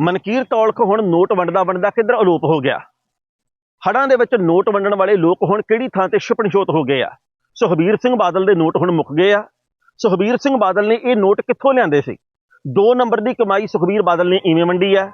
ਮਨਕੀਰ ਤੌਲਖ ਹੁਣ ਨੋਟ ਵੰਡਦਾ ਵੰਡਦਾ ਕਿੱਧਰ ਅਲੋਪ ਹੋ ਗਿਆ? ਹੜਾਂ ਦੇ ਵਿੱਚ ਨੋਟ ਵੰਡਣ ਵਾਲੇ ਲੋਕ ਹੁਣ ਕਿਹੜੀ ਥਾਂ ਤੇ ਛਿਪਣਛੋਤ ਹੋ ਗਏ ਆ? ਸੁਖਬੀਰ ਸਿੰਘ ਬਾਦਲ ਦੇ ਨੋਟ ਹੁਣ ਮੁੱਕ ਗਏ ਆ। ਸੁਖਬੀਰ ਸਿੰਘ ਬਾਦਲ ਨੇ ਇਹ ਨੋਟ ਕਿੱਥੋਂ ਲਿਆਂਦੇ ਸੀ? ਦੋ ਨੰਬਰ ਦੀ ਕਮਾਈ ਸੁਖਬੀਰ ਬਾਦਲ ਨੇ ਇਵੇਂ ਵੰਡੀ ਆ।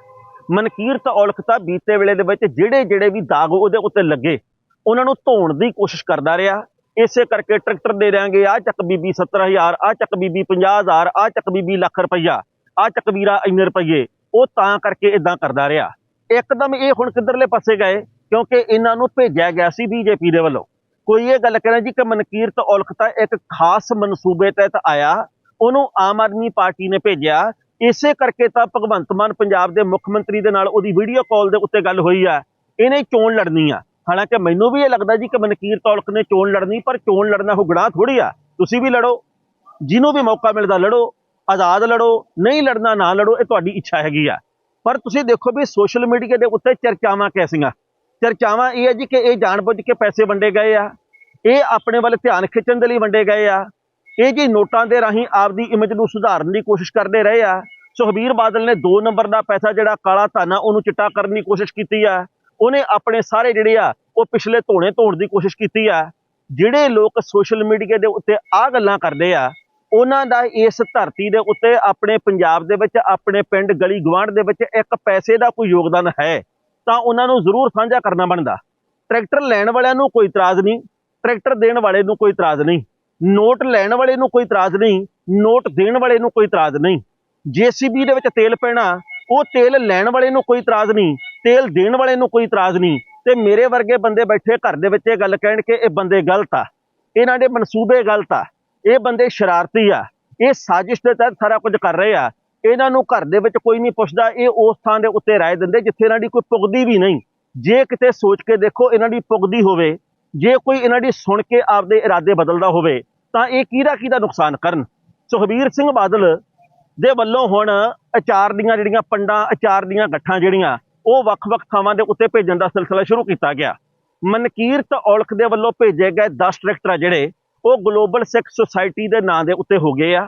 ਮਨਕੀਰਤ ਔਲਖ ਤਾਂ ਬੀਤੇ ਵੇਲੇ ਦੇ ਵਿੱਚ ਜਿਹੜੇ ਜਿਹੜੇ ਵੀ ਦਾਗ ਉਹਦੇ ਉੱਤੇ ਲੱਗੇ, ਉਹਨਾਂ ਨੂੰ ਧੋਣ ਦੀ ਕੋਸ਼ਿਸ਼ ਕਰਦਾ ਰਿਹਾ। ਇਸੇ ਕਰਕੇ ਟਰੈਕਟਰ ਦੇ ਦਿਆਂਗੇ ਆ ਚੱਕ ਬੀਬੀ 70000 ਆ ਚੱਕ ਬੀਬੀ 50000 ਆ ਚੱਕ ਬੀਬੀ ਲੱਖ ਰੁਪਈਆ ਆ ਚੱਕ ਵੀਰਾ ਇੰਨੇ ਰੁਪਈਏ। ਉਹ ਤਾਂ ਕਰਕੇ ਇਦਾਂ ਕਰਦਾ ਰਿਹਾ। ਇੱਕਦਮ ਇਹ ਹੁਣ ਕਿੱਧਰਲੇ ਪਾਸੇ ਗਏ, ਕਿਉਂਕਿ ਇਹਨਾਂ ਨੂੰ ਭੇਜਿਆ ਗਿਆ ਸੀ ਬੀਜੇਪੀ ਦੇ ਵੱਲੋਂ। ਕੋਈ ਇਹ ਗੱਲ ਕਹਿਣਾ ਜੀ ਕਿ ਮਨਕੀਰਤ ਔਲਖ ਤਾਂ ਇੱਕ ਖਾਸ ਮਨਸੂਬੇ ਤਹਿਤ ਆਇਆ, ਉਹਨੂੰ ਆਮ ਆਦਮੀ ਪਾਰਟੀ ਨੇ ਭੇਜਿਆ। ਇਸੇ ਕਰਕੇ ਤਾਂ ਭਗਵੰਤ ਮਾਨ ਪੰਜਾਬ ਦੇ ਮੁੱਖ ਮੰਤਰੀ ਦੇ ਨਾਲ ਉਹਦੀ ਵੀਡੀਓ ਕਾਲ ਦੇ ਉੱਤੇ ਗੱਲ ਹੋਈ ਆ। ਇਹਨੇ ਚੋਣ ਲੜਨੀ ਆ। ਹਾਲਾਂਕਿ ਮੈਨੂੰ ਵੀ ਇਹ ਲੱਗਦਾ ਜੀ ਕਿ ਮਨਕੀਰਤ ਔਲਖ ਨੇ ਚੋਣ ਲੜਨੀ, ਪਰ ਚੋਣ ਲੜਨਾ ਉਹ ਗੁਨਾਹ ਥੋੜੀ ਆ। ਤੁਸੀਂ ਵੀ ਲੜੋ। ਜਿਹਨੂੰ ਵੀ ਮੌਕਾ ਮਿਲਦਾ ਲੜੋ। ਆਜ਼ਾਦ ਲੜੋ, ਨਹੀਂ ਲੜਨਾ, ਨਾ ਲੜੋ, ਇਹ ਤੁਹਾਡੀ ਇੱਛਾ ਹੈਗੀ ਆ। ਪਰ ਤੁਸੀਂ ਦੇਖੋ ਵੀ ਸੋਸ਼ਲ ਮੀਡੀਆ ਦੇ ਉੱਤੇ ਚਰਚਾਵਾਂ ਕੈਸੀਆਂ। ਚਰਚਾਵਾਂ ਇਹ ਹੈ ਜੀ ਕਿ ਇਹ ਜਾਣਬੁੱਝ ਕੇ ਪੈਸੇ ਵੰਡੇ ਗਏ ਆ। ਇਹ ਆਪਣੇ ਵੱਲ ਧਿਆਨ ਖਿੱਚਣ ਦੇ ਲਈ ਵੰਡੇ ਗਏ ਆ। ਇਹ ਜੀ ਨੋਟਾਂ ਦੇ ਰਾਹੀਂ ਆਪਦੀ ਇਮੇਜ ਨੂੰ ਸੁਧਾਰਨ ਦੀ ਕੋਸ਼ਿਸ਼ ਕਰਦੇ ਰਹੇ ਆ। ਸੁਖਬੀਰ ਬਾਦਲ ਨੇ 2 ਨੰਬਰ ਦਾ ਪੈਸਾ ਜਿਹੜਾ ਕਾਲਾ ਧਨ ਆ ਉਹਨੂੰ ਚਿੱਟਾ ਕਰਨ ਦੀ ਕੋਸ਼ਿਸ਼ ਕੀਤੀ ਆ। ਉਹਨੇ ਆਪਣੇ ਸਾਰੇ ਜਿਹੜੇ ਆ, ਉਹ ਪਿਛਲੇ ਧੋਣੇ ਧੋਣ ਦੀ ਕੋਸ਼ਿਸ਼ ਕੀਤੀ ਆ। ਜਿਹੜੇ ਲੋਕ ਸੋਸ਼ਲ ਮੀਡੀਆ ਦੇ ਉੱਤੇ ਆ ਗੱਲਾਂ ਕਰਦੇ ਆ ਉਹਨਾਂ ਦਾ ਇਸ ਧਰਤੀ ਦੇ ਉੱਤੇ ਆਪਣੇ ਪੰਜਾਬ ਦੇ ਵਿੱਚ, ਆਪਣੇ ਪਿੰਡ ਗਲੀ ਗਵਾਂਢ ਦੇ ਵਿੱਚ ਇੱਕ ਪੈਸੇ ਦਾ ਕੋਈ ਯੋਗਦਾਨ ਹੈ, ਤਾਂ ਉਹਨਾਂ ਨੂੰ ਜ਼ਰੂਰ ਸਾਂਝਾ ਕਰਨਾ ਬਣਦਾ। ਟਰੈਕਟਰ ਲੈਣ ਵਾਲਿਆਂ ਨੂੰ ਕੋਈ ਇਤਰਾਜ਼ ਨਹੀਂ, ਟਰੈਕਟਰ ਦੇਣ ਵਾਲੇ ਨੂੰ ਕੋਈ ਇਤਰਾਜ਼ ਨਹੀਂ, ਨੋਟ ਲੈਣ ਵਾਲੇ ਨੂੰ ਕੋਈ ਇਤਰਾਜ਼ ਨਹੀਂ, ਨੋਟ ਦੇਣ ਵਾਲੇ ਨੂੰ ਕੋਈ ਇਤਰਾਜ਼ ਨਹੀਂ। ਜੀਸੀਬੀ ਦੇ ਵਿੱਚ ਤੇਲ ਪੈਣਾ, ਉਹ ਤੇਲ ਲੈਣ ਵਾਲੇ ਨੂੰ ਕੋਈ ਇਤਰਾਜ਼ ਨਹੀਂ, ਤੇਲ ਦੇਣ ਵਾਲੇ ਨੂੰ ਕੋਈ ਇਤਰਾਜ਼ ਨਹੀਂ। ਤੇ ਮੇਰੇ ਵਰਗੇ ਬੰਦੇ ਬੈਠੇ ਘਰ ਦੇ ਵਿੱਚ ਇਹ ਗੱਲ ਕਹਿਣ ਕਿ ਇਹ ਬੰਦੇ ਗਲਤ ਆ। ਇਹਨਾਂ ਦੇ ਮਨਸੂਬੇ ਗਲਤ ਆ। ਇਹ ਬੰਦੇ ਸ਼ਰਾਰਤੀ ਆ, ਇਹ ਸਾਜ਼ਿਸ਼ ਦੇ ਤਹਿਤ ਸਾਰਾ ਕੁਝ ਕਰ ਰਹੇ ਆ। ਇਹਨਾਂ ਨੂੰ ਘਰ ਦੇ ਵਿੱਚ ਕੋਈ ਨਹੀਂ ਪੁੱਛਦਾ, ਇਹ ਉਸ ਥਾਂ ਦੇ ਉੱਤੇ ਰਾਏ ਦਿੰਦੇ ਜਿੱਥੇ ਇਹਨਾਂ ਦੀ ਕੋਈ ਪੁੱਗਦੀ ਵੀ ਨਹੀਂ। ਜੇ ਕਿਤੇ ਸੋਚ ਕੇ ਦੇਖੋ ਇਹਨਾਂ ਦੀ ਪੁੱਗਦੀ ਹੋਵੇ, ਜੇ ਕੋਈ ਇਹਨਾਂ ਦੀ ਸੁਣ ਕੇ ਆਪਦੇ ਇਰਾਦੇ ਬਦਲਦਾ ਹੋਵੇ, ਤਾਂ ਇਹ ਕਿਹਦਾ ਕਿਹਦਾ ਨੁਕਸਾਨ ਕਰਨ? ਸੁਖਬੀਰ ਸਿੰਘ ਬਾਦਲ ਦੇ ਵੱਲੋਂ ਹੁਣ ਅਚਾਰ ਦੀਆਂ ਜਿਹੜੀਆਂ ਪੰਡਾਂ, ਅਚਾਰ ਦੀਆਂ ਗੱਠਾਂ ਜਿਹੜੀਆਂ, ਉਹ ਵੱਖ-ਵੱਖ ਥਾਵਾਂ ਦੇ ਉੱਤੇ ਭੇਜਣ ਦਾ ਸਿਲਸਿਲਾ ਸ਼ੁਰੂ ਕੀਤਾ ਗਿਆ। ਮਨਕੀਰਤ ਔਲਖ ਦੇ ਵੱਲੋਂ ਭੇਜੇ ਗਏ 10 ਟਰੈਕਟਰ ਆ ਜਿਹੜੇ ਉਹ ਗਲੋਬਲ ਸਿੱਖ ਸੁਸਾਇਟੀ ਦੇ ਨਾਂ ਦੇ ਉੱਤੇ ਹੋ ਗਏ ਆ।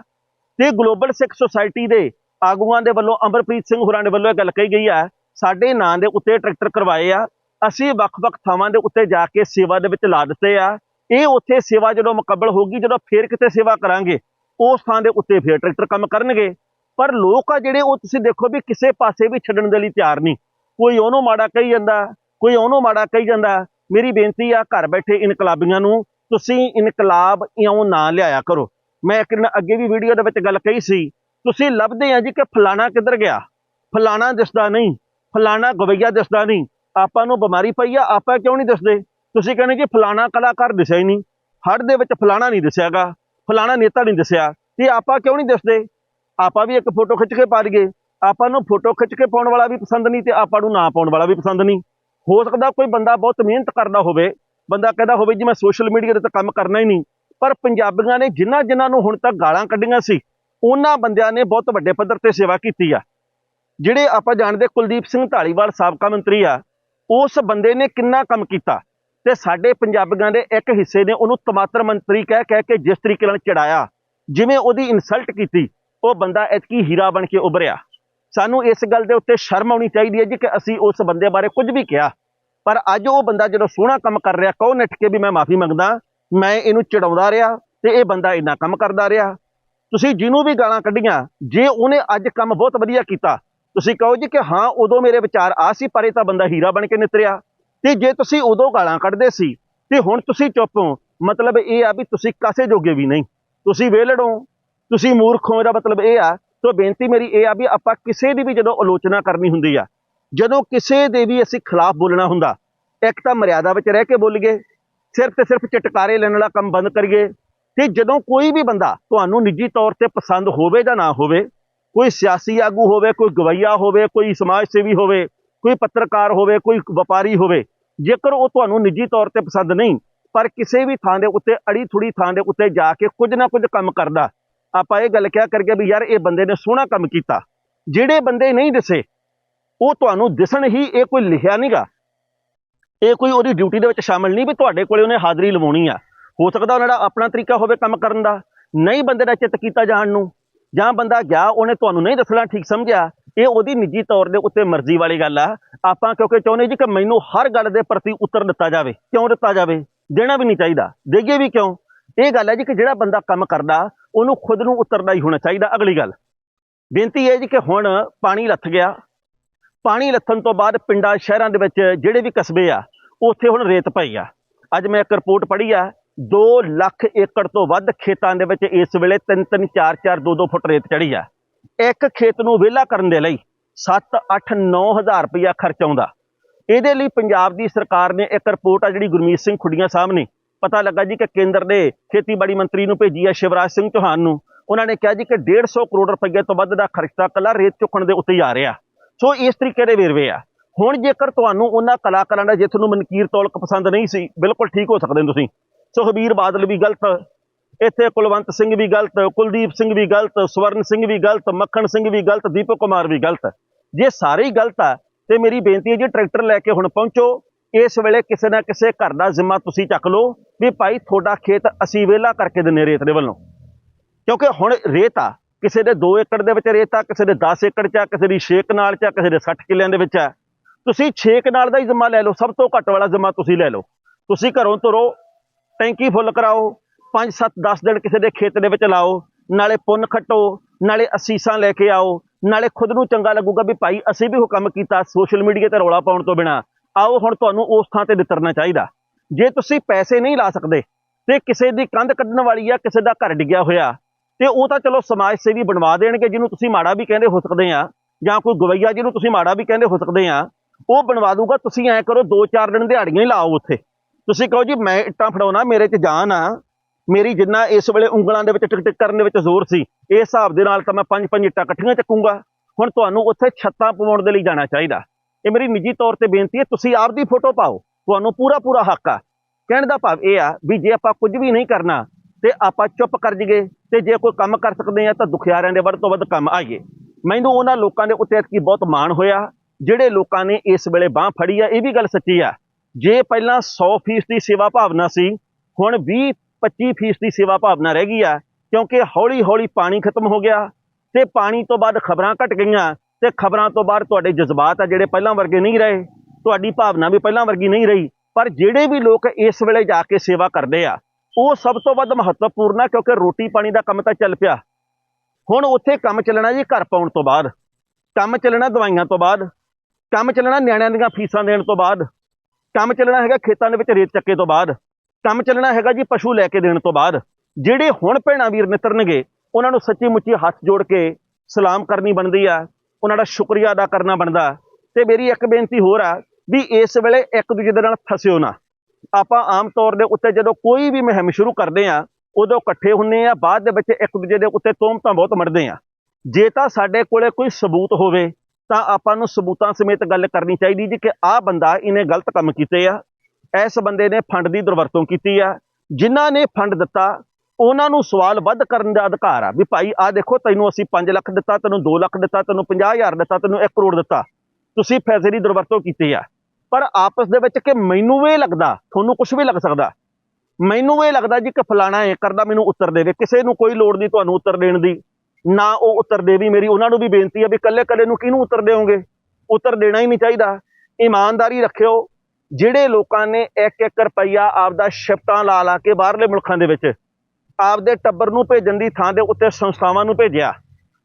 ਤੇ ਗਲੋਬਲ ਸਿੱਖ ਸੁਸਾਇਟੀ ਦੇ ਆਗੂਆਂ ਦੇ ਵੱਲੋਂ ਅਮਰਪ੍ਰੀਤ ਸਿੰਘ ਹੋਰਾਂ ਦੇ ਵੱਲੋਂ ਇਹ ਗੱਲ ਕਹੀ ਗਈ ਆ, ਸਾਡੇ ਨਾਂ ਦੇ ਉੱਤੇ ਟਰੈਕਟਰ ਕਰਵਾਏ ਆ, ਅਸੀਂ ਵੱਖ-ਵੱਖ ਥਾਵਾਂ ਦੇ ਉੱਤੇ ਜਾ ਕੇ ਸੇਵਾ ਦੇ ਵਿੱਚ ਲਾ ਦਿੱਤੇ ਆ। ਇਹ ਉੱਥੇ ਸੇਵਾ ਜਦੋਂ ਮੁਕੱਬਲ ਹੋਗੀ ਜਦੋਂ ਫੇਰ ਕਿਤੇ ਸੇਵਾ ਕਰਾਂਗੇ, ਉਸ ਥਾਂ ਦੇ ਉੱਤੇ ਫੇਰ ਟਰੈਕਟਰ ਕੰਮ ਕਰਨਗੇ। ਪਰ ਲੋਕ ਆ ਜਿਹੜੇ, ਉਹ ਤੁਸੀਂ ਦੇਖੋ ਵੀ ਕਿਸੇ ਪਾਸੇ ਵੀ ਛੱਡਣ ਦੇ ਲਈ ਤਿਆਰ ਨਹੀਂ। ਕੋਈ ਉਹਨੂੰ ਮਾੜਾ ਕਹੀ ਜਾਂਦਾ, ਕੋਈ ਉਹਨੂੰ ਮਾੜਾ ਕਹੀ ਜਾਂਦਾ। ਮੇਰੀ ਬੇਨਤੀ ਆ ਘਰ ਬੈਠੇ ਇਨਕਲਾਬੀਆਂ ਨੂੰ ਤੁਸੀਂ ਇਨਕਲਾਬ ਇਉਂ ਨਾ ਲਿਆਇਆ ਕਰੋ। ਮੈਂ ਇੱਕ ਦਿਨ ਅੱਗੇ ਵੀ ਵੀਡੀਓ ਦੇ ਵਿੱਚ ਗੱਲ ਕਹੀ ਸੀ, ਤੁਸੀਂ ਲੱਭਦੇ ਆ ਜੀ ਕਿ ਫਲਾਣਾ ਕਿੱਧਰ ਗਿਆ? ਫਲਾਣਾ ਦਿਸਦਾ ਨਹੀਂ, ਫਲਾਣਾ ਗਵਈਆ ਦਿਸਦਾ ਨਹੀਂ। ਆਪਾਂ ਨੂੰ ਬਿਮਾਰੀ ਪਈ ਆ, ਆਪਾਂ ਕਿਉਂ ਨਹੀਂ ਦਿਸਦੇ? ਤੁਸੀਂ ਕਹਿੰਦੇ ਜੀ ਫਲਾਣਾ ਕਲਾਕਾਰ ਦਿਸਿਆ ਹੀ ਨਹੀਂ। ਹੜ ਦੇ ਵਿੱਚ ਫਲਾਣਾ ਨਹੀਂ ਦਿਸਿਆਗਾ, ਫਲਾਣਾ ਨੇਤਾ ਨਹੀਂ ਦਿਸਿਆ। ਤੇ ਆਪਾਂ ਕਿਉਂ ਨਹੀਂ ਦਿਸਦੇ? ਆਪਾਂ ਵੀ ਇੱਕ ਫੋਟੋ ਖਿੱਚ ਕੇ ਪਾ ਲਈਏ ਆਪਾਂ ਨੂੰ ਫੋਟੋ ਖਿੱਚ ਕੇ ਪਾਉਣ ਵਾਲਾ ਵੀ ਪਸੰਦ ਨਹੀਂ ਤੇ ਆਪਾਂ ਨੂੰ ਨਾ ਪਾਉਣ ਵਾਲਾ ਵੀ ਪਸੰਦ ਨਹੀਂ। ਹੋ ਸਕਦਾ ਕੋਈ ਬੰਦਾ ਬਹੁਤ ਮਿਹਨਤ ਕਰਦਾ ਹੋਵੇ ਬੰਦਾ ਕਹਿੰਦਾ ਹੋਵੇ ਜੀ ਮੈਂ ਸੋਸ਼ਲ ਮੀਡੀਆ ਤੇ ਤਾਂ ਕੰਮ ਕਰਨਾ ਹੀ ਨਹੀਂ। ਪਰ ਪੰਜਾਬੀਆਂ ਨੇ ਜਿਨ੍ਹਾਂ ਜਿਨ੍ਹਾਂ ਨੂੰ ਹੁਣ ਤੱਕ ਗਾਲਾਂ ਕੱਢੀਆਂ ਸੀ, ਉਹਨਾਂ ਬੰਦਿਆਂ ਨੇ ਬਹੁਤ ਵੱਡੇ ਪੱਧਰ ਤੇ ਸੇਵਾ ਕੀਤੀ ਆ। ਜਿਹੜੇ ਆਪਾਂ ਜਾਣਦੇ ਕੁਲਦੀਪ ਸਿੰਘ ਢਾਲੀਵਾਲ ਸਾਬਕਾ ਮੰਤਰੀ ਆ, ਉਸ ਬੰਦੇ ਨੇ ਕਿੰਨਾ ਕੰਮ ਕੀਤਾ? ਤੇ ਸਾਡੇ ਪੰਜਾਬੀਆਂ ਦੇ ਇੱਕ ਹਿੱਸੇ ਨੇ ਉਹਨੂੰ ਤਮਾਤਰ ਮੰਤਰੀ ਕਹਿ ਕਹਿ ਕੇ ਜਿਸ ਤਰੀਕੇ ਨਾਲ ਚੜਾਇਆ। ਜਿਵੇਂ ਉਹਦੀ ਇਨਸਲਟ ਕੀਤੀ, ਉਹ ਬੰਦਾ ਇਤਕੀ ਹੀਰਾ ਬਣ ਕੇ ਉਭਰਿਆ। ਸਾਨੂੰ ਇਸ ਗੱਲ ਦੇ ਉੱਤੇ ਸ਼ਰਮ ਆਉਣੀ ਚਾਹੀਦੀ ਹੈ ਜੀ ਕਿ ਅਸੀਂ ਉਸ ਬੰਦੇ ਬਾਰੇ ਕੁਝ ਵੀ ਕਿਹਾ। ਪਰ ਅੱਜ ਉਹ ਬੰਦਾ ਜਦੋਂ ਸੋਹਣਾ ਕੰਮ ਕਰ ਰਿਹਾ ਕਹੋ ਨਿੱਠ ਕੇ ਵੀ ਮੈਂ ਮਾਫੀ ਮੰਗਦਾ, ਮੈਂ ਇਹਨੂੰ ਚੜਾਉਂਦਾ ਰਿਹਾ ਤੇ ਇਹ ਬੰਦਾ ਇੰਨਾ ਕੰਮ ਕਰਦਾ ਰਿਹਾ। ਤੁਸੀਂ ਜਿਹਨੂੰ ਵੀ ਗਾਲਾਂ ਕੱਢੀਆਂ, ਜੇ ਉਹਨੇ ਅੱਜ ਕੰਮ ਬਹੁਤ ਵਧੀਆ ਕੀਤਾ, ਤੁਸੀਂ ਕਹੋ ਜੀ ਕਿ ਹਾਂ, ਉਦੋਂ ਮੇਰੇ ਵਿਚਾਰ ਆ ਸੀ, ਪਰ ਇਹ ਤਾਂ ਬੰਦਾ ਹੀਰਾ ਬਣ ਕੇ ਨਿਤਰਿਆ ਤੇ ਜੇ ਤੁਸੀਂ ਉਦੋਂ ਗਾਲਾਂ ਕੱਢਦੇ ਸੀ, ਤੇ ਹੁਣ ਤੁਸੀਂ ਚੁੱਪ ਹੋ, ਮਤਲਬ ਇਹ ਆ ਵੀ ਤੁਸੀਂ ਕਾਸੇ ਜੋਗੇ ਵੀ ਨਹੀਂ। ਤੁਸੀਂ ਵਿਹਲੜੋ ਤੁਸੀਂ ਮੂਰਖ ਹੋ, ਇਹਦਾ ਮਤਲਬ ਇਹ ਆ ਸੋ ਬੇਨਤੀ ਮੇਰੀ ਇਹ ਆ ਵੀ ਆਪਾਂ ਕਿਸੇ ਦੀ ਵੀ ਜਦੋਂ ਆਲੋਚਨਾ ਕਰਨੀ ਹੁੰਦੀ ਆ ਜਦੋਂ ਕਿਸੇ ਦੇ ਵੀ ਅਸੀਂ ਖਿਲਾਫ ਬੋਲਣਾ ਹੁੰਦਾ, ਇੱਕ ਤਾਂ ਮਰਿਆਦਾ ਵਿੱਚ ਰਹਿ ਕੇ ਬੋਲੀਏ ਸਿਰਫ ਤੇ ਸਿਰਫ ਚਟਕਾਰੇ ਲੈਣ ਵਾਲਾ ਕੰਮ ਬੰਦ ਕਰੀਏ, ਤੇ ਜਦੋਂ ਕੋਈ ਵੀ ਬੰਦਾ ਤੁਹਾਨੂੰ ਨਿੱਜੀ ਤੌਰ ਤੇ ਪਸੰਦ ਹੋਵੇ ਜਾਂ ਨਾ ਹੋਵੇ, ਕੋਈ ਸਿਆਸੀ ਆਗੂ ਹੋਵੇ, ਕੋਈ ਗਵਈਆ ਹੋਵੇ, ਕੋਈ ਸਮਾਜ ਸੇਵੀ ਹੋਵੇ, ਕੋਈ ਪੱਤਰਕਾਰ ਹੋਵੇ, ਕੋਈ ਵਪਾਰੀ ਹੋਵੇ, ਜੇਕਰ ਉਹ ਤੁਹਾਨੂੰ ਨਿੱਜੀ ਤੌਰ ਤੇ ਪਸੰਦ ਨਹੀਂ, ਪਰ ਕਿਸੇ ਵੀ ਥਾਂ ਦੇ ਉੱਤੇ ਅੜੀ ਥੁੜੀ ਥਾਂ ਦੇ ਉੱਤੇ ਜਾ ਕੇ ਕੁਝ ਨਾ ਕੁਝ ਕੰਮ ਕਰਦਾ, ਆਪਾਂ ਇਹ ਗੱਲ ਕਿਹਾ ਕਰਕੇ ਵੀ ਯਾਰ ਇਹ ਬੰਦੇ ਨੇ ਸੋਹਣਾ ਕੰਮ ਕੀਤਾ, ਜਿਹੜੇ ਬੰਦੇ ਨਹੀਂ ਦਿਸੇ ਉਹ ਤੁਹਾਨੂੰ ਦਿਸਣ ਹੀ ਇਹ ਕੋਈ ਲਿਖਿਆ ਨਹੀਂਗਾ ਇਹ ਕੋਈ ਉਹਦੀ ਡਿਊਟੀ ਦੇ ਵਿੱਚ ਸ਼ਾਮਲ ਨਹੀਂ ਵੀ ਤੁਹਾਡੇ ਕੋਲੇ ਉਹਨੇ ਹਾਜ਼ਰੀ ਲਵਾਉਣੀ ਆ। ਹੋ ਸਕਦਾ ਉਹਨਾਂ ਦਾ ਆਪਣਾ ਤਰੀਕਾ ਹੋਵੇ ਕੰਮ ਕਰਨ ਦਾ। ਨਹੀਂ ਬੰਦੇ ਦਾ ਚਿੱਤ ਕੀਤਾ ਜਾਣ ਨੂੰ। ਜਾਂ ਬੰਦਾ ਗਿਆ, ਉਹਨੇ ਤੁਹਾਨੂੰ ਨਹੀਂ ਦੱਸਣਾ ਠੀਕ ਸਮਝਿਆ। ਇਹ ਉਹਦੀ ਨਿੱਜੀ ਤੌਰ ਦੇ ਉੱਤੇ ਮਰਜ਼ੀ ਵਾਲੀ ਗੱਲ ਆ। ਆਪਾਂ ਕਿਉਂਕਿ ਚਾਹੁੰਦੇ ਜੀ ਕਿ ਮੈਨੂੰ ਹਰ ਗੱਲ ਦੇ ਪ੍ਰਤੀ ਉੱਤਰ ਦਿੱਤਾ ਜਾਵੇ। ਕਿਉਂ ਦਿੱਤਾ ਜਾਵੇ? ਦੇਣਾ ਵੀ ਨਹੀਂ ਚਾਹੀਦਾ। ਦੇਈਏ ਵੀ ਕਿਉਂ? ਇਹ ਗੱਲ ਹੈ ਜੀ ਕਿ ਜਿਹੜਾ ਬੰਦਾ ਕੰਮ ਕਰਦਾ, ਉਹਨੂੰ ਖੁਦ ਨੂੰ ਉਤਰਦਾ ਹੀ ਹੋਣਾ ਚਾਹੀਦਾ। ਅਗਲੀ ਗੱਲ। ਬੇਨਤੀ ਇਹ ਜੀ ਕਿ ਹੁਣ ਪਾਣੀ ਲੱਥ ਗਿਆ। ਪਾਣੀ ਲੱਥਣ ਤੋਂ ਬਾਅਦ ਪਿੰਡਾਂ, ਸ਼ਹਿਰਾਂ ਦੇ ਵਿੱਚ ਜਿਹੜੇ ਵੀ ਕਸਬੇ ਆ, ਉੱਥੇ ਹੁਣ ਰੇਤ ਪਈ ਆ। ਅੱਜ ਮੈਂ ਇੱਕ ਰਿਪੋਰਟ ਪੜ੍ਹੀ ਆ 2 ਲੱਖ ਏਕੜ ਤੋਂ ਵੱਧ ਖੇਤਾਂ ਦੇ ਵਿੱਚ ਇਸ ਵੇਲੇ 3 3 4 4 2 2 ਫੁੱਟ ਰੇਤ ਚੜੀ ਆ। ਇੱਕ ਖੇਤ ਨੂੰ ਵਿਹਲਾ ਕਰਨ ਦੇ ਲਈ 7 8 9000 ਰੁਪਇਆ ਖਰਚ ਆਉਂਦਾ। ਇਹਦੇ ਲਈ ਪੰਜਾਬ ਦੀ ਸਰਕਾਰ ਨੇ ਇੱਕ ਰਿਪੋਰਟ ਆ ਜਿਹੜੀ ਗੁਰਮੀਤ ਸਿੰਘ ਖੁੱਡੀਆਂ ਸਾਹਿਬ ਨੇ, ਪਤਾ ਲੱਗਾ ਜੀ ਕਿ ਕੇਂਦਰ ਦੇ ਖੇਤੀਬਾੜੀ ਮੰਤਰੀ ਨੂੰ ਭੇਜੀ ਆ ਸ਼ਿਵਰਾਜ ਸਿੰਘ ਚੌਹਾਨ ਨੂੰ। ਉਹਨਾਂ ਨੇ ਕਿਹਾ ਜੀ ਕਿ 150 ਕਰੋੜ ਰੁਪਏ ਤੋਂ ਵੱਧ ਦਾ ਖਰਚਾ ਕੱਲਾ ਰੇਤ ਚੁੱਕਣ ਦੇ ਉੱਤੇ ਹੀ ਆ ਰਿਹਾ। ਸੋ ਇਸ ਤਰੀਕੇ ਦੇ ਵੇਰਵੇ ਆ। ਹੁਣ ਜੇਕਰ ਤੁਹਾਨੂੰ ਉਹਨਾਂ ਕਲਾਕਾਰਾਂ ਦਾ ਜੇ ਤੁਹਾਨੂੰ ਮਨਕੀਰ ਤੌਲਕ ਪਸੰਦ ਨਹੀਂ ਸੀ, ਬਿਲਕੁਲ ਠੀਕ ਹੋ ਸਕਦੇ ਹੋ ਤੁਸੀਂ। ਸੁਖਬੀਰ ਬਾਦਲ ਵੀ ਗਲਤ, ਇੱਥੇ ਕੁਲਵੰਤ ਸਿੰਘ ਵੀ ਗਲਤ, ਕੁਲਦੀਪ ਸਿੰਘ ਵੀ ਗਲਤ, ਸਵਰਨ ਸਿੰਘ ਵੀ ਗਲਤ, ਮੱਖਣ ਸਿੰਘ ਵੀ ਗਲਤ, ਦੀਪਕ ਕੁਮਾਰ ਵੀ ਗਲਤ। ਜੇ ਸਾਰੇ ਹੀ ਗਲਤ ਆ, ਤੇ ਮੇਰੀ ਬੇਨਤੀ ਹੈ ਜੀ, ਟਰੈਕਟਰ ਲੈ ਕੇ ਹੁਣ ਪਹੁੰਚੋ। ਇਸ ਵੇਲੇ ਕਿਸੇ ਨਾ ਕਿਸੇ ਘਰ ਦਾ ਜ਼ਿੰਮਾ ਤੁਸੀਂ ਚੱਕ ਲਓ ਵੀ ਭਾਈ ਤੁਹਾਡਾ ਖੇਤ ਅਸੀਂ ਵਿਹਲਾ ਕਰਕੇ ਦਿੰਨੇ ਰੇਤ ਦੇ ਵੱਲੋਂ। ਕਿਉਂਕਿ ਹੁਣ ਰੇਤ ਆ ਕਿਸੇ ਦੇ 2 ਏਕੜ ਦੇ ਵਿੱਚ ਰੇਤਾ ਕਿਸੇ ਦੇ 10 ਏਕੜ ਚ ਆ, ਕਿਸੇ ਦੀ 6 ਕਨਾਲ ਚ ਆ, ਕਿਸੇ ਦੇ 60 ਕਿੱਲਿਆਂ ਦੇ ਵਿੱਚ ਆ। ਤੁਸੀਂ 6 ਕਨਾਲ ਦਾ ਹੀ ਜ਼ਮਾ ਲੈ ਲਓ, ਸਭ ਤੋਂ ਘੱਟ ਵਾਲਾ ਜ਼ਮਾ ਤੁਸੀਂ ਲੈ ਲਓ। ਤੁਸੀਂ ਘਰੋਂ ਤੁਰੋ, ਟੈਂਕੀ ਫੁੱਲ ਕਰਾਓ 5 7 10 ਦਿਨ ਕਿਸੇ ਦੇ ਖੇਤ ਦੇ ਵਿੱਚ ਲਾਓ, ਨਾਲੇ ਪੁੰਨ ਖੱਟੋ, ਨਾਲੇ ਅਸੀਸਾਂ ਲੈ ਕੇ ਆਓ, ਨਾਲੇ ਖੁਦ ਨੂੰ ਚੰਗਾ ਲੱਗੂਗਾ ਵੀ ਭਾਈ ਅਸੀਂ ਵੀ ਉਹ ਕੰਮ ਕੀਤਾ ਸੋਸ਼ਲ ਮੀਡੀਆ ਤੇ ਰੌਲਾ ਪਾਉਣ ਤੋਂ ਬਿਨਾ। ਆਓ ਹੁਣ ਤੁਹਾਨੂੰ ਉਸ ਥਾਂ ਤੇ ਨਿਤਰਨਾ ਚਾਹੀਦਾ। ਜੇ ਤੁਸੀਂ ਪੈਸੇ ਨਹੀਂ ਲਾ ਸਕਦੇ, ਤੇ ਕਿਸੇ ਦੀ ਕੰਧ ਕੱਢਣ ਵਾਲੀ ਆ, ਕਿਸੇ ਦਾ ਘਰ ਡਿੱਗਿਆ ਹੋਇਆ ਤੇ ਉਹ ਤਾਂ ਚਲੋ ਸਮਾਜ ਸੇਵੀ ਬਣਵਾ ਦੇਣਗੇ, ਜਿਹਨੂੰ ਤੁਸੀਂ ਮਾੜਾ ਵੀ ਕਹਿੰਦੇ ਹੋ ਸਕਦੇ ਆ, ਜਾਂ ਕੋਈ ਗਵਈਆ ਜਿਹਨੂੰ ਤੁਸੀਂ ਮਾੜਾ ਵੀ ਕਹਿੰਦੇ ਹੋ ਸਕਦੇ ਆ, ਉਹ ਬਣਵਾ ਦੂਗਾ, ਤੁਸੀਂ ਐ ਕਰੋ 2-4 ਦਿਨ ਦਿਹਾੜੀਆਂ ਹੀ ਲਾਓ ਉੱਥੇ। ਤੁਸੀਂ ਕਹੋ ਜੀ, ਮੈਂ ਇੱਟਾਂ ਫੜਾਉਣਾ, ਮੇਰੇ 'ਚ ਜਾਨ ਆ, ਮੇਰੀ ਜਿੰਨਾ ਇਸ ਵੇਲੇ ਉਂਗਲਾਂ ਦੇ ਵਿੱਚ ਟਿਕ ਟਿਕ ਕਰਨ ਦੇ ਵਿੱਚ ਜ਼ੋਰ ਸੀ ਇਸ ਹਿਸਾਬ ਦੇ ਨਾਲ ਤਾਂ ਮੈਂ ਪੰਜ ਪੰਜ ਇੱਟਾਂ ਇਕੱਠੀਆਂ ਚੱਕੂੰਗਾ। ਹੁਣ ਤੁਹਾਨੂੰ ਉੱਥੇ ਛੱਤਾਂ ਪਵਾਉਣ ਦੇ ਲਈ ਜਾਣਾ ਚਾਹੀਦਾ। ਇਹ ਮੇਰੀ ਨਿੱਜੀ ਤੌਰ ਤੇ ਬੇਨਤੀ ਹੈ, ਤੁਸੀਂ ਆਪਦੀ ਫੋਟੋ ਪਾਓ, ਤੁਹਾਨੂੰ ਪੂਰਾ ਪੂਰਾ ਹੱਕ ਆ। ਕਹਿਣ ਦਾ ਭਾਵ ਇਹ ਆ ਵੀ ਜੇ ਆਪਾਂ ਕੁਝ ਵੀ ਨਹੀਂ ਕਰਨਾ ਤੇ ਆਪਾਂ ਚੁੱਪ ਕਰ ਜੀਏ ਤੇ ਜੇ ਕੋਈ ਕੰਮ ਕਰ ਸਕਦੇ ਆ ਤਾਂ ਦੁਖਿਆਰਿਆਂ ਦੇ ਵੱਧ ਤੋਂ ਵੱਧ ਕੰਮ ਆਈਏ। ਮੈਨੂੰ ਉਹਨਾਂ ਲੋਕਾਂ ਦੇ ਉੱਤੇ ਕੀ ਬਹੁਤ ਮਾਣ ਹੋਇਆ, ਜਿਹੜੇ ਲੋਕਾਂ ਨੇ ਇਸ ਵੇਲੇ ਬਾਹ ਫੜੀ ਆ, ਇਹ ਵੀ ਗੱਲ ਸੱਚੀ ਆ। ਜੇ ਪਹਿਲਾਂ 100% ਦੀ ਸੇਵਾ ਭਾਵਨਾ ਸੀ, ਹੁਣ 20 25% ਦੀ ਸੇਵਾ ਭਾਵਨਾ ਰਹਿ ਗਈ ਆ, ਕਿਉਂਕਿ ਹੌਲੀ ਹੌਲੀ ਪਾਣੀ ਖਤਮ ਹੋ ਗਿਆ ਤੇ ਪਾਣੀ ਤੋਂ ਬਾਅਦ ਖਬਰਾਂ ਘਟ ਗਈਆਂ ਤੇ ਖਬਰਾਂ ਤੋਂ ਬਾਅਦ ਤੁਹਾਡੇ ਜਜ਼ਬਾਤ ਆ ਜਿਹੜੇ ਪਹਿਲਾਂ ਵਰਗੇ ਨਹੀਂ ਰਹੇ, ਤੁਹਾਡੀ ਭਾਵਨਾ ਵੀ ਪਹਿਲਾਂ ਵਰਗੀ ਨਹੀਂ ਰਹੀ, ਪਰ ਜਿਹੜੇ ਵੀ ਲੋਕ ਇਸ ਵੇਲੇ ਜਾ ਕੇ ਸੇਵਾ ਕਰਦੇ ਆ ਉਹ ਸਭ ਤੋਂ ਵੱਧ ਮਹੱਤਵਪੂਰਨ ਆ ਕਿਉਂਕਿ ਰੋਟੀ ਪਾਣੀ ਦਾ ਕੰਮ ਤਾਂ ਚੱਲ ਪਿਆ। ਹੁਣ ਉੱਥੇ ਕੰਮ ਚੱਲਣਾ ਜੀ ਘਰ ਪਾਉਣ ਤੋਂ ਬਾਅਦ। ਕੰਮ ਚੱਲਣਾ ਦਵਾਈਆਂ ਤੋਂ ਬਾਅਦ। ਕੰਮ ਚੱਲਣਾ ਨਿਆਣਿਆਂ ਦੀਆਂ ਫੀਸਾਂ ਦੇਣ ਤੋਂ ਬਾਅਦ। ਕੰਮ ਚੱਲਣਾ ਹੈਗਾ ਖੇਤਾਂ ਦੇ ਵਿੱਚ ਰੇਤ ਚੱਕੇ ਤੋਂ ਬਾਅਦ। ਕੰਮ ਚੱਲਣਾ ਹੈਗਾ ਜੀ ਪਸ਼ੂ ਲੈ ਕੇ ਦੇਣ ਤੋਂ ਬਾਅਦ। ਜਿਹੜੇ ਹੁਣ ਭੈਣਾਂ ਵੀਰ ਨਿਤਰਨਗੇ, ਉਹਨਾਂ ਨੂੰ ਸੱਚੀ ਮੁੱਚੀ ਹੱਥ ਜੋੜ ਕੇ ਸਲਾਮ ਕਰਨੀ ਬਣਦੀ ਆ। ਉਹਨਾਂ ਦਾ ਸ਼ੁਕਰੀਆ ਅਦਾ ਕਰਨਾ ਬਣਦਾ। ਤੇ ਮੇਰੀ ਇੱਕ ਬੇਨਤੀ ਹੋਰ ਆ ਵੀ ਇਸ ਵੇਲੇ ਇੱਕ ਦੂਜੇ ਦੇ ਨਾਲ ਫਸਿਓ ਨਾ। ਆਪਾਂ ਆਮ ਤੌਰ ਦੇ ਉੱਤੇ ਜਦੋਂ ਕੋਈ ਵੀ ਮੁਹਿੰਮ ਸ਼ੁਰੂ ਕਰਦੇ ਆ ਉਦੋਂ ਇਕੱਠੇ ਹੁੰਨੇ ਆ ਬਾਅਦ ਦੇ ਵਿੱਚ ਇੱਕ ਦੂਜੇ ਦੇ ਉੱਤੇ ਤੋਮਤਾਂ ਬਹੁਤ ਮੜਦੇ ਆ ਜੇ ਤਾਂ ਸਾਡੇ ਕੋਲੇ ਕੋਈ ਸਬੂਤ ਹੋਵੇ, ਤਾਂ ਆਪਾਂ ਨੂੰ ਸਬੂਤਾਂ ਸਮੇਤ ਗੱਲ ਕਰਨੀ ਚਾਹੀਦੀ ਜੀ ਕਿ ਆਹ ਬੰਦਾ ਇਹਨੇ ਗਲਤ ਕੰਮ ਕੀਤੇ ਆ। ਇਸ ਬੰਦੇ ਨੇ ਫੰਡ ਦੀ ਦੁਰਵਰਤੋਂ ਕੀਤੀ ਆ। ਜਿਨ੍ਹਾਂ ਨੇ ਫੰਡ ਦਿੱਤਾ, ਉਹਨਾਂ ਨੂੰ ਸਵਾਲ ਵੱਧ ਕਰਨ ਦਾ ਅਧਿਕਾਰ ਆ ਵੀ ਭਾਈ, ਆਹ ਦੇਖੋ ਤੈਨੂੰ ਅਸੀਂ 5 ਲੱਖ ਦਿੱਤਾ, ਤੈਨੂੰ 2 ਲੱਖ ਦਿੱਤਾ, ਤੈਨੂੰ 50000 ਦਿੱਤਾ, ਤੈਨੂੰ 1 ਕਰੋੜ ਦਿੱਤਾ। ਤੁਸੀਂ ਫੈਸਲੇ ਦੀ ਦੁਰਵਰਤੋਂ ਕੀਤੀ ਆ। ਪਰ ਆਪਸ ਦੇ ਵਿੱਚ ਕਿ ਮੈਨੂੰ ਇਹ ਲੱਗਦਾ, ਤੁਹਾਨੂੰ ਕੁਝ ਵੀ ਲੱਗ ਸਕਦਾ। ਮੈਨੂੰ ਇਹ ਲੱਗਦਾ ਜੀ ਕਿ ਫਲਾਣਾ ਇਹ ਕਰਦਾ ਮੈਨੂੰ ਉੱਤਰ ਦੇਵੇ, ਕਿਸੇ ਨੂੰ ਕੋਈ ਲੋੜ ਨਹੀਂ ਤੁਹਾਨੂੰ ਉੱਤਰ ਦੇਣ ਦੀ। ਨਾ ਉਹ ਉੱਤਰ ਦੇਵੀ ਮੇਰੀ, ਉਹਨਾਂ ਨੂੰ ਵੀ ਬੇਨਤੀ ਹੈ ਵੀ ਕੱਲੇ ਕੱਲੇ ਨੂੰ ਕਿਹਨੂੰ ਉੱਤਰ ਦੇਵੋਗੇ ਉੱਤਰ ਦੇਣਾ ਹੀ ਨਹੀਂ ਚਾਹੀਦਾ। ਇਮਾਨਦਾਰੀ ਰੱਖਿਓ, ਜਿਹੜੇ ਲੋਕਾਂ ਨੇ 1-1 ਰੁਪਈਆ ਆਪਦਾ ਸ਼ਿਫਟਾਂ ਲਾ ਲਾ ਕੇ ਬਾਹਰਲੇ ਮੁਲਕਾਂ ਦੇ ਵਿੱਚ ਆਪਦੇ ਟੱਬਰ ਨੂੰ ਭੇਜਣ ਦੀ ਥਾਂ ਦੇ ਉੱਤੇ ਸੰਸਥਾਵਾਂ ਨੂੰ ਭੇਜਿਆ,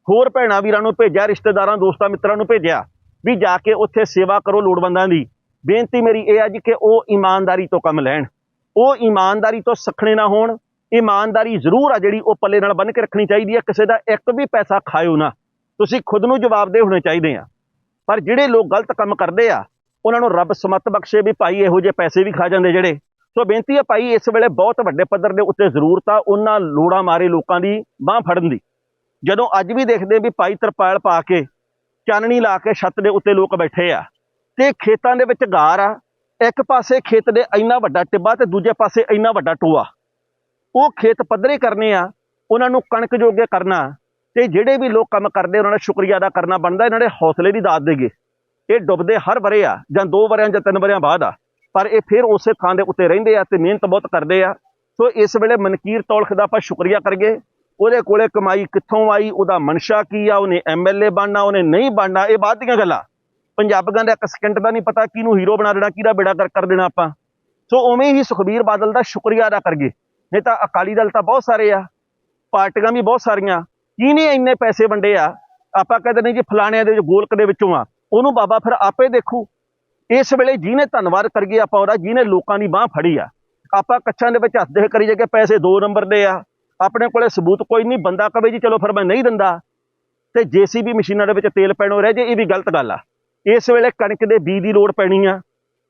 ਹੋਰ ਭੈਣਾਂ ਵੀਰਾਂ ਨੂੰ ਭੇਜਿਆ, ਰਿਸ਼ਤੇਦਾਰਾਂ, ਦੋਸਤਾਂ ਮਿੱਤਰਾਂ ਨੂੰ ਭੇਜਿਆ, ਵੀ ਜਾ ਕੇ ਉੱਥੇ ਸੇਵਾ ਕਰੋ ਲੋੜਵੰਦਾਂ ਦੀ। ਬੇਨਤੀ ਮੇਰੀ ਇਹ ਆ ਜੀ ਕਿ ਉਹ ਇਮਾਨਦਾਰੀ ਤੋਂ ਕੰਮ ਲੈਣ। ਉਹ ਇਮਾਨਦਾਰੀ ਤੋਂ ਸਖਣੇ ਨਾ ਹੋਣ। ਇਮਾਨਦਾਰੀ ਜ਼ਰੂਰ ਆ ਜਿਹੜੀ ਉਹ ਪੱਲੇ ਨਾਲ ਬੰਨ ਕੇ ਰੱਖਣੀ ਚਾਹੀਦੀ ਹੈ, ਕਿਸੇ ਦਾ ਇੱਕ ਵੀ ਪੈਸਾ ਖਾਇਓ ਨਾ। ਤੁਸੀਂ ਖੁਦ ਨੂੰ ਜਵਾਬਦੇਹ ਹੋਣੇ ਚਾਹੀਦੇ ਆ। ਪਰ ਜਿਹੜੇ ਲੋਕ ਗਲਤ ਕੰਮ ਕਰਦੇ ਆ, ਉਹਨਾਂ ਨੂੰ ਰੱਬ ਸਮਤ ਬਖਸ਼ੇ ਵੀ ਭਾਈ ਇਹੋ ਜਿਹੇ ਪੈਸੇ ਵੀ ਖਾ ਜਾਂਦੇ ਜਿਹੜੇ। ਸੋ ਬੇਨਤੀ ਹੈ ਭਾਈ ਇਸ ਵੇਲੇ ਬਹੁਤ ਵੱਡੇ ਪੱਧਰ ਦੇ ਉੱਤੇ ਜ਼ਰੂਰਤ ਆ ਉਹਨਾਂ ਲੋੜਾਂ ਮਾਰੇ ਲੋਕਾਂ ਦੀ ਬਾਹ ਫੜਨ ਦੀ। ਜਦੋਂ ਅੱਜ ਵੀ ਦੇਖਦੇ ਵੀ ਭਾਈ ਤਰਪਾਲ ਪਾ ਕੇ ਚਾਨਣੀ ਲਾ ਕੇ ਛੱਤ ਦੇ ਉੱਤੇ ਲੋਕ ਬੈਠੇ ਆ ਤੇ ਖੇਤਾਂ ਦੇ ਵਿੱਚ ਗਾਰ ਆ, ਇੱਕ ਪਾਸੇ ਖੇਤ ਦੇ ਇੰਨਾ ਵੱਡਾ ਟਿੱਬਾ ਤੇ ਦੂਜੇ ਪਾਸੇ ਇੰਨਾ ਵੱਡਾ ਟੋਆ। ਉਹ ਖੇਤ ਪੱਧਰੇ ਕਰਨੇ ਆ, ਉਹਨਾਂ ਨੂੰ ਕਣਕ ਜੋਗੇ ਕਰਨਾ, ਤੇ ਜਿਹੜੇ ਵੀ ਲੋਕ ਕੰਮ ਕਰਦੇ, ਉਹਨਾਂ ਦਾ ਸ਼ੁਕਰੀਆ ਅਦਾ ਕਰਨਾ ਬਣਦਾ, ਇਹਨਾਂ ਦੇ ਹੌਸਲੇ ਦੀ ਦਾਤ ਦੇਗੇ ਇਹ ਡੁੱਬਦੇ ਹਰ ਵਰੇ ਆ, ਜਾਂ ਦੋ ਵਰਿਆਂ ਜਾਂ ਤਿੰਨ ਵਰਿਆਂ ਬਾਅਦ ਆ। ਪਰ ਇਹ ਫਿਰ ਉਸੇ ਥਾਂ ਦੇ ਉੱਤੇ ਰਹਿੰਦੇ ਆ ਤੇ ਮਿਹਨਤ ਬਹੁਤ ਕਰਦੇ ਆ। ਸੋ ਇਸ ਵੇਲੇ ਮਨਕੀਰ ਤੌਲਖ ਦਾ ਆਪਾਂ ਸ਼ੁਕਰੀਆ ਕਰਗੇ ਉਹਦੇ ਕੋਲੇ ਕਮਾਈ ਕਿੱਥੋਂ ਆਈ, ਉਹਦਾ ਮਨਸ਼ਾ ਕੀ ਆ, ਉਹਨੇ ਐਮਐਲਏ ਬਣਨਾ, ਉਹਨੇ ਨਹੀਂ ਬਣਨਾ, ਇਹ ਬਾਅਦ ਦੀਆਂ ਗੱਲਾਂ। ਪੰਜਾਬੀਆਂ ਦਾ ਇੱਕ ਸਕਿੰਟ ਦਾ ਨਹੀਂ ਪਤਾ ਕਿਹਨੂੰ ਹੀਰੋ ਬਣਾ ਦੇਣਾ, ਕਿਹਦਾ ਬੇੜਾ ਕਰ ਕਰ ਦੇਣਾ ਆਪਾਂ। ਸੋ ਉਵੇਂ ਹੀ ਸੁਖਬੀਰ ਬਾਦਲ ਦਾ ਸ਼ੁਕਰੀਆ ਅਦਾ ਕਰਗੇ ਨਹੀਂ ਤਾਂ ਅਕਾਲੀ ਦਲ ਤਾਂ ਬਹੁਤ ਸਾਰੇ ਆ, ਪਾਰਟੀਆਂ ਵੀ ਬਹੁਤ ਸਾਰੀਆਂ। ਕਿਹਨੇ ਇੰਨੇ ਪੈਸੇ ਵੰਡੇ ਆ? ਆਪਾਂ ਕਹਿੰਦੇ ਨਹੀਂ ਜੀ ਫਲਾਣਿਆਂ ਦੇ ਵਿੱਚ, ਗੋਲਕ ਦੇ ਵਿੱਚੋਂ ਆ। ਉਹਨੂੰ ਬਾਬਾ ਫਿਰ ਆਪੇ ਦੇਖੂ। ਇਸ ਵੇਲੇ ਜਿਹਨੇ ਧੰਨਵਾਦ ਕਰਗੇ ਆਪਾਂ ਉਹਦਾ, ਜਿਹਨੇ ਲੋਕਾਂ ਦੀ ਬਾਹ ਫੜੀ ਆ। ਆਪਾਂ ਕੱਛਾਂ ਦੇ ਵਿੱਚ ਹੱਥ ਦੇ ਕਰੀ ਜੇ ਕਿ ਪੈਸੇ 2 ਨੰਬਰ ਦੇ ਆ। ਆਪਣੇ ਕੋਲੇ ਸਬੂਤ ਕੋਈ ਨਹੀਂ, ਬੰਦਾ ਕਵੇ ਜੀ, ਚਲੋ ਫਿਰ ਮੈਂ ਨਹੀਂ ਦਿੰਦਾ। ਤੇ ਜੀਸੀਬੀ ਮਸ਼ੀਨਾਂ ਦੇ ਵਿੱਚ ਤੇਲ ਪੈਣੋਂ ਰਹਿ ਜੇ, ਇਹ ਵੀ ਗਲਤ ਗੱਲ ਆ। ਇਸ ਵੇਲੇ ਕਣਕ ਦੇ ਬੀਜ ਦੀ ਲੋੜ ਪੈਣੀ ਆ।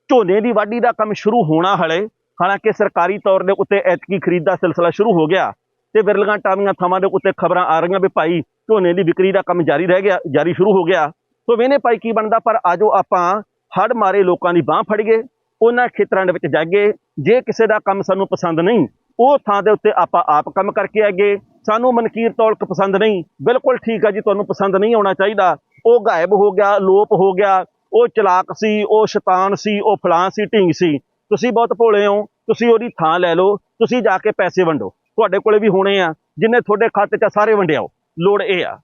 ਝੋਨੇ ਦੀ ਵਾਢੀ ਦਾ ਕੰਮ ਸ਼ੁਰੂ ਹੋਣਾ ਹਲੇ। ਹਾਲਾਂਕਿ ਸਰਕਾਰੀ ਤੌਰ ਦੇ ਉੱਤੇ ਐਤਕੀ ਖਰੀਦ ਦਾ ਸਿਲਸਿਲਾ ਸ਼ੁਰੂ ਹੋ ਗਿਆ ਤੇ ਵਿਰਲਗਾਂ ਟਾਵੀਆਂ ਥਾਵਾਂ ਦੇ ਉੱਤੇ ਖਬਰਾਂ ਆ ਰਹੀਆਂ ਵੀ ਭਾਈ ਝੋਨੇ ਦੀ ਵਿਕਰੀ ਦਾ ਕੰਮ ਜਾਰੀ ਰਹਿ ਗਿਆ, ਜਾਰੀ ਸ਼ੁਰੂ ਹੋ ਗਿਆ। ਸੋ ਵੇਨੇ ਭਾਈ ਕੀ ਬਣਦਾ, ਪਰ ਆਜੋ ਆਪਾਂ ਹੜ ਮਾਰੇ ਲੋਕਾਂ ਦੀ ਬਾਹ ਫੜੀਏ, ਉਹਨਾਂ ਖੇਤਰਾਂ ਦੇ ਵਿੱਚ ਜਾਗੇ ਜੇ ਕਿਸੇ ਦਾ ਕੰਮ ਸਾਨੂੰ ਪਸੰਦ ਨਹੀਂ, ਉਹ ਥਾਂ ਦੇ ਉੱਤੇ ਆਪਾਂ ਆਪ ਕੰਮ ਕਰਕੇ ਆਗੇ ਸਾਨੂੰ ਮਨਕੀਰ ਤੌਲਕ ਪਸੰਦ ਨਹੀਂ, ਬਿਲਕੁਲ ਠੀਕ ਆ ਜੀ, ਤੁਹਾਨੂੰ ਪਸੰਦ ਨਹੀਂ ਆਉਣਾ ਚਾਹੀਦਾ। ਉਹ ਗਾਇਬ ਹੋ ਗਿਆ ਲੋਪ ਹੋ ਗਿਆ ਉਹ ਚਲਾਕ ਸੀ ਉਹ ਸ਼ੈਤਾਨ ਸੀ ਉਹ ਫਲਾਂ ਸੀ ਢੀਂਗ ਸੀ। ਤੁਸੀਂ ਬਹੁਤ ਭੋਲੇ ਹੋ ਤੁਸੀਂ ਉਹਦੀ ਥਾਂ ਲੈ ਲਓ ਤੁਸੀਂ ਜਾ ਕੇ ਪੈਸੇ ਵੰਡੋ। ਤੁਹਾਡੇ ਕੋਲੇ ਵੀ ਹੋਣੇ ਆ ਜਿੰਨੇ ਤੁਹਾਡੇ ਖਾਤੇ 'ਚ ਆ, ਸਾਰੇ ਵੰਡਿਆਓ ਲੋੜ ਇਹ ਆ।